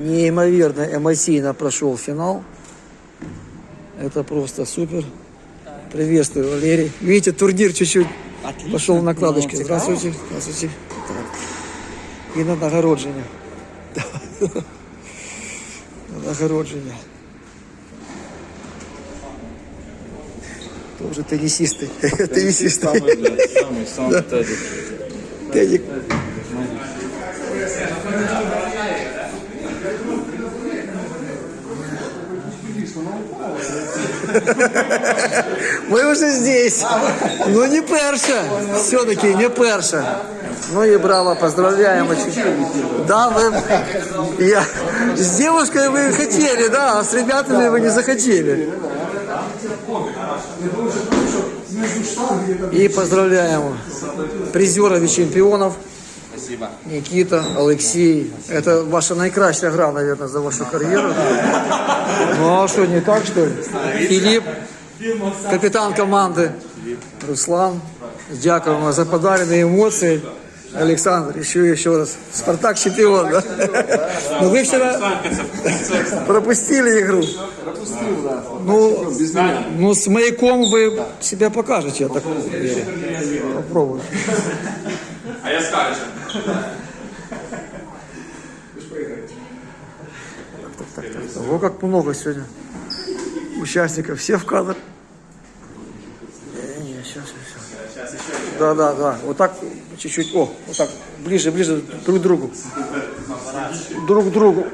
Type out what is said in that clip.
неимоверно эмоционально прошел финал. Это просто супер. Приветствую, Валерий. Видите, турнир чуть-чуть Отлично. пошел в накладочки. Цікаво. Здравствуйте. Здравствуйте. Так. І на нагородження. На нагородження. Тоже теннисисты. Теннисисты. Самый, блядь, самый, самый Тедик. Тедик. Мы уже здесь. Ну не перша. Все-таки не перша. Ну и браво, поздравляем. Да, вы... Я... С девушкой вы хотели, да, а с ребятами вы не захотели. И поздравляем призеров и чемпионов. Спасибо. Никита, Алексей. Это ваша наикращая гра, наверное, за вашу карьеру. Ну а что, не так, что ли? Филипп, капитан команды. Руслан, дякуємо за подаренные эмоции. Александр, еще еще раз. Спартак чемпион, да? Ну вы вчера пропустили игру. Ну, ну, с маяком вы себя покажете, я так верю. Попробуй. А я скажу. Ого, как много сегодня участников. Все в кадр. Сейчас. Да, да, да. Вот так чуть-чуть. О, вот так. Ближе, ближе друг к другу. Друг к другу.